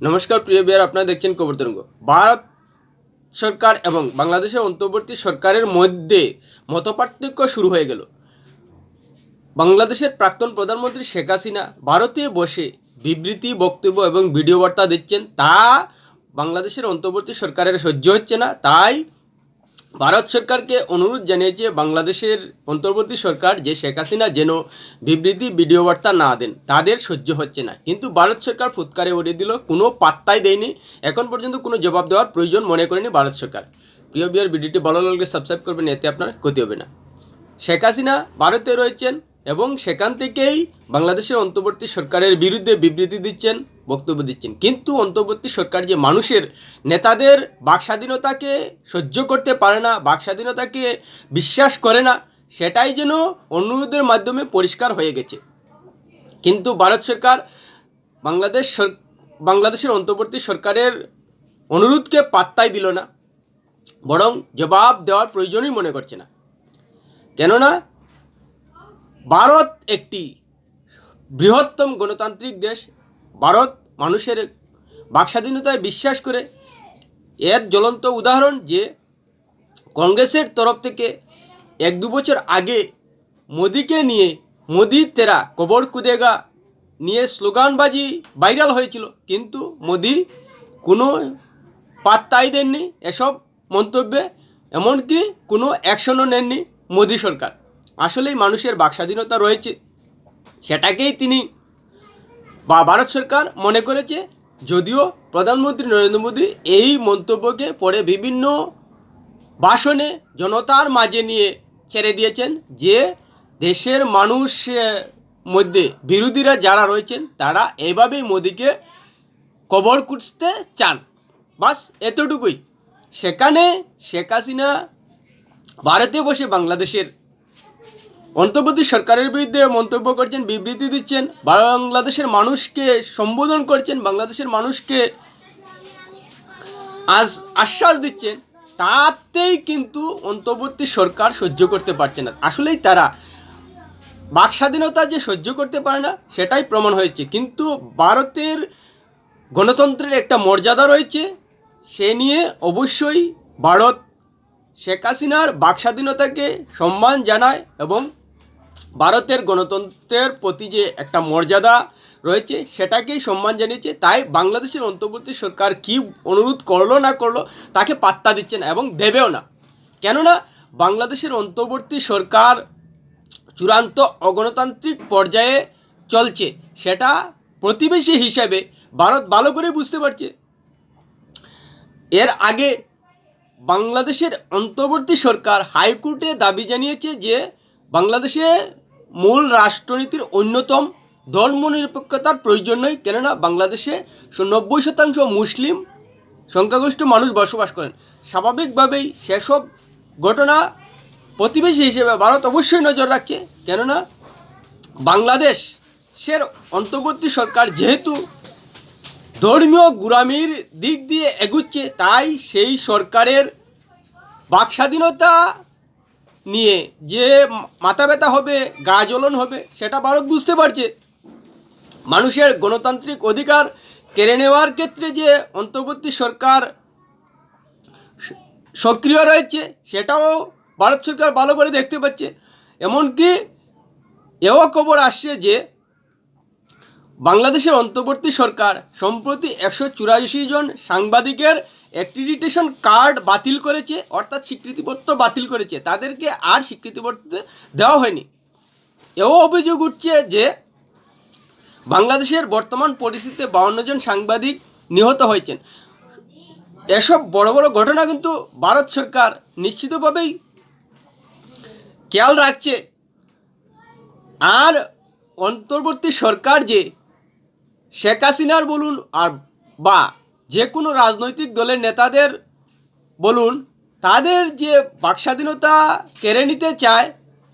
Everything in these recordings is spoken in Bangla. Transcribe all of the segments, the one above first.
নমস্কার, প্রিয় বিয়ার, আপনারা দেখছেন কবর তরঙ্গ। ভারত সরকার এবং বাংলাদেশের অন্তর্বর্তী সরকারের মধ্যে মতপার্থক্য শুরু হয়ে গেল। বাংলাদেশের প্রাক্তন প্রধানমন্ত্রী শেখ হাসিনা ভারতে বসে বিবৃতি, বক্তব্য এবং ভিডিও বার্তা দিচ্ছেন। তা বাংলাদেশের অন্তর্বর্তী সরকারের সহ্য হচ্ছে না। তাই ভারত সরকারকে অনুরোধ জানিয়েছে বাংলাদেশের অন্তর্বর্তী সরকার যে শেখ হাসিনা যেন বিবৃতি, ভিডিও বার্তা না দেন, তাদের সহ্য হচ্ছে না। কিন্তু ভারত সরকার ফুৎকারে উড়িয়ে দিল, কোনো পাত্তাই দেয়নি। এখন পর্যন্ত কোনো জবাব দেওয়ার প্রয়োজন মনে করেনি ভারত সরকার। প্রিয় বিয়ার ভিডিওটি ভালো লাগলে সাবস্ক্রাইব করবেন, এতে আপনার ক্ষতি হবে না। শেখ হাসিনা ভারতে রয়েছেন এবং সেখান থেকেই বাংলাদেশের অন্তর্বর্তী সরকারের বিরুদ্ধে বিবৃতি দিচ্ছেন। বক্তব্য দিচ্ছেন। কিন্তু অন্তর্বর্তী সরকার যে মানুষের নেতাদের বাক স্বাধীনতাকে সহ্য করতে পারে না, বাক স্বাধীনতাকে বিশ্বাস করে না, সেটাই যেন অনুরোধের মাধ্যমে পরিষ্কার হয়ে গেছে। কিন্তু ভারত সরকার বাংলাদেশ বাংলাদেশের অন্তর্বর্তী সরকারের অনুরোধকে পাত্তাই দিল না, বরং জবাব দেওয়ার প্রয়োজনই মনে করছে না। কেননা ভারত একটি বৃহত্তম গণতান্ত্রিক দেশ, ভারত মানুষের বাকস্বাধীনতায় বিশ্বাস করে এর জ্বলন্ত উদাহরণ যে কংগ্রেসের তরফ থেকে এক দু বছর আগে মোদিকে নিয়ে মোদি তেরা কবর কুদেগা নিয়ে স্লোগানবাজি ভাইরাল হয়েছিল। কিন্তু মোদি কোনো পাত্তাই দেননি এসব মন্তব্যে, এমনকি কোনো অ্যাকশনও নেননি মোদি সরকার। আসলেই মানুষের বাকস্বাধীনতা রয়েছে, সেটাকেই তিনি বা ভারত সরকার মনে করেছে যদিও প্রধানমন্ত্রী নরেন্দ্র মোদী এই মন্তব্যকে পরে বিভিন্ন ভাষণে জনতার মাঝে নিয়ে ছেড়ে দিয়েছেন যে দেশের মানুষ মধ্যে বিরোধীরা যারা রয়েছেন তারা এভাবেই মোদীকে কবর কুটতে চান। বাস এতটুকুই। সেখানে শেখ হাসিনা ভারতে বসে বাংলাদেশের অন্তর্বর্তী সরকারের বিরুদ্ধে মন্তব্য করছেন, বিবৃতি দিচ্ছেন বাংলাদেশের মানুষকে সম্বোধন করছেন, বাংলাদেশের মানুষকে আজ আশ্বাস দিচ্ছেন, তাতেই কিন্তু অন্তর্বর্তী সরকার সহ্য করতে পারছে না। আসলেই তারা বাক স্বাধীনতা যে সহ্য করতে পারে না, সেটাই প্রমাণ হয়েছে। কিন্তু ভারতের গণতন্ত্রের একটা মর্যাদা রয়েছে, সে নিয়ে অবশ্যই ভারত শেখ হাসিনার বাক স্বাধীনতাকে সম্মান জানায় এবং ভারতের গণতন্ত্রের প্রতি যে একটা মর্যাদা রয়েছে, সেটাকেই সম্মান জানিয়েছে, তাই বাংলাদেশের অন্তর্বর্তী সরকার কি অনুরোধ করল না করল, তাকে পাত্তা দিচ্ছে না এবং দেবেও না। কেননা, বাংলাদেশের অন্তর্বর্তী সরকার চূড়ান্ত অগণতান্ত্রিক পর্যায়ে চলছে, সেটা প্রতিবেশী হিসেবে ভারত ভালো করে বুঝতে পারছে। এর আগে বাংলাদেশের অন্তর্বর্তী সরকার হাইকোর্টে দাবি জানিয়েছে যে বাংলাদেশে মূল রাষ্ট্রনীতির অন্যতম ধর্মনিরপেক্ষতার প্রয়োজন নয় কেননা বাংলাদেশে নব্বই শতাংশ মুসলিম সংখ্যাগরিষ্ঠ মানুষ বসবাস করেন। স্বাভাবিকভাবেই সেসব ঘটনা প্রতিবেশী হিসেবে ভারত অবশ্যই নজর রাখছে, কেননা বাংলাদেশের অন্তর্বর্তী সরকার যেহেতু ধর্মীয় গুরামির দিক দিয়ে এগুচ্ছে, তাই সেই সরকারের বাক স্বাধীনতা নিয়ে যে মাথা ব্যথা হবে, গা জ্বলন হবে, সেটা ভারত বুঝতে পারছে। মানুষের গণতান্ত্রিক অধিকার কেড়ে নেওয়ার ক্ষেত্রে যে অন্তর্বর্তী সরকার সক্রিয় রয়েছে, সেটাও ভারত সরকার ভালো করে দেখতে পাচ্ছে। এমনকি এও খবর আসছে যে বাংলাদেশের অন্তর্বর্তী সরকার সম্প্রতি একশো চুরাশি জন সাংবাদিকের অ্যাক্রিডিটেশন কার্ড বাতিল করেছে, অর্থাৎ স্বীকৃতিপত্র বাতিল করেছে। তাদেরকে আর স্বীকৃতিপত্র দেওয়া হয়নি। এও অভিযোগ উঠছে যে বাংলাদেশের বর্তমান পরিস্থিতিতে বাউন্ন জন সাংবাদিক নিহত হয়েছেন। এসব বড় বড় ঘটনা কিন্তু ভারত সরকার নিশ্চিতভাবেই খেয়াল রাখছে। আর অন্তর্বর্তী সরকার যে শেখ হাসিনার বলুন আর বা যে কোনো রাজনৈতিক দলের নেতাদের বলুন, তাদের যে বাকস্বাধীনতা কেড়ে নিতে চায়,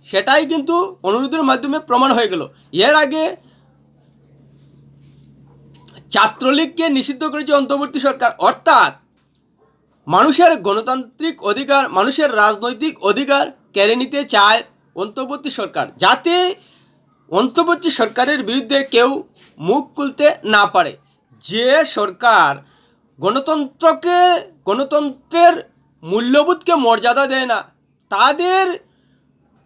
সেটাই কিন্তু অনুরোধের মাধ্যমে প্রমাণ হয়ে গেল। এর আগে ছাত্রলীগকে নিষিদ্ধ করেছে অন্তর্বর্তী সরকার। অর্থাৎ মানুষের গণতান্ত্রিক অধিকার, মানুষের রাজনৈতিক অধিকার কেড়ে নিতে চায় অন্তর্বর্তী সরকার। যাতে অন্তর্বর্তী সরকারের বিরুদ্ধে কেউ মুখ খুলতে না পারে। যে সরকার গণতন্ত্রকে, গণতন্ত্রের মূল্যবোধকে মর্যাদা দেয় না। তাদের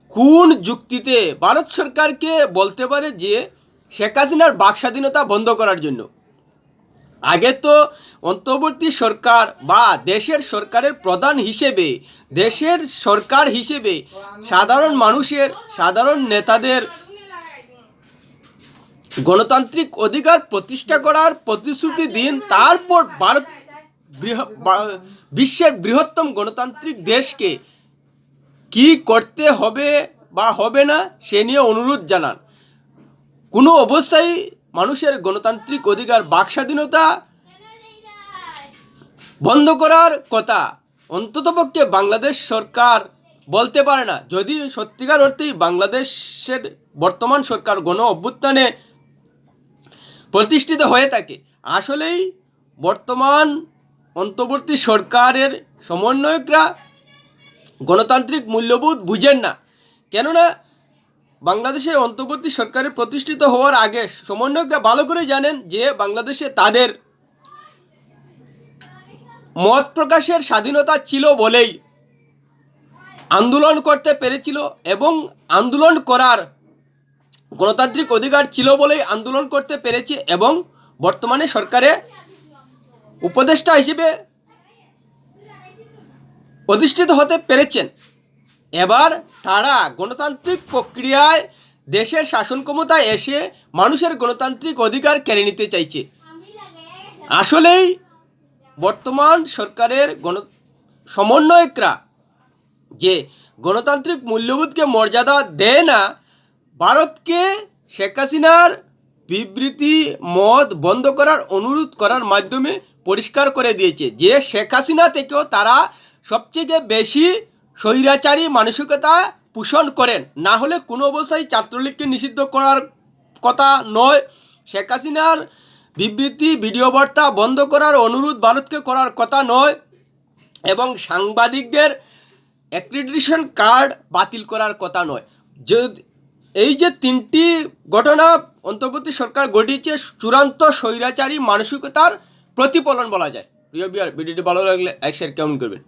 কোন যুক্তিতে ভারত সরকারকে বলতে পারে যে, শেখ হাসিনার বাক স্বাধীনতা বন্ধ করার জন্য। আগে তো অন্তর্বর্তী সরকার বা দেশের সরকারের প্রধান হিসেবে, দেশের সরকার হিসেবে সাধারণ মানুষের, সাধারণ নেতাদের গণতান্ত্রিক অধিকার প্রতিষ্ঠা করার প্রতিশ্রুতি দিন, তারপর ভারত বিশ্বের বৃহত্তম গণতান্ত্রিক দেশকে কি করতে হবে বা হবে না, সে নিয়ে অনুরোধ জানান। কোনো অবস্থায় মানুষের গণতান্ত্রিক অধিকার বাক স্বাধীনতা বন্ধ করার কথা অন্ততপক্ষে বাংলাদেশ সরকার বলতে পারে না। যদি সত্যিকার অর্থেই বাংলাদেশের বর্তমান সরকার গণ অভ্যুত্থানে প্রতিষ্ঠিত হয়ে থাকে। আসলেই বর্তমান অন্তর্বর্তী সরকারের সমন্বয়করা গণতান্ত্রিক মূল্যবোধ বুঝেন না। কেননা বাংলাদেশের অন্তর্বর্তী সরকারের প্রতিষ্ঠিত হওয়ার আগে সমন্বয়করা ভালো করে জানেন যে বাংলাদেশে তাদের মত প্রকাশের স্বাধীনতা ছিল বলেই আন্দোলন করতে পেরেছিল এবং আন্দোলন করার গণতান্ত্রিক অধিকার ছিল বলেই আন্দোলন করতে পেরেছে এবং বর্তমানে সরকারে উপদেষ্টা হিসেবে প্রতিষ্ঠিত হতে পেরেছেন। এবার তারা গণতান্ত্রিক প্রক্রিয়ায় দেশের শাসন ক্ষমতায় এসে মানুষের গণতান্ত্রিক অধিকার কেড়ে নিতে চাইছে। আসলেই বর্তমান সরকারের গণ সমন্বয়করা যে গণতান্ত্রিক মূল্যবোধকে মর্যাদা দেয় না ভারতকে শেখ হাসিনার বিবৃতি মত বন্ধ করার অনুরোধ করার মাধ্যমে পরিষ্কার করে দিয়েছে যে শেখ হাসিনা থেকেও তারা সবচেয়ে বেশি স্বৈরাচারী মানসিকতা পোষণ করেন। না হলে কোনো অবস্থায় ছাত্রলীগকে নিষিদ্ধ করার কথা নয়। শেখ হাসিনার বিবৃতি, ভিডিও বার্তা বন্ধ করার অনুরোধ ভারতকে করার কথা নয় এবং সাংবাদিকদের অ্যাক্রিডিটেশন কার্ড বাতিল করার কথা নয়। যদি এই যে তিনটি ঘটনা অন্তর্বর্তী সরকার গঠিয়েছে চূড়ান্ত স্বৈরাচারী মানসিকতার প্রতিফলন বলা যায়। প্রিয় বিয়ার ভিডিওটি ভালো লাগলে এক শেয়ার কেমন করবেন।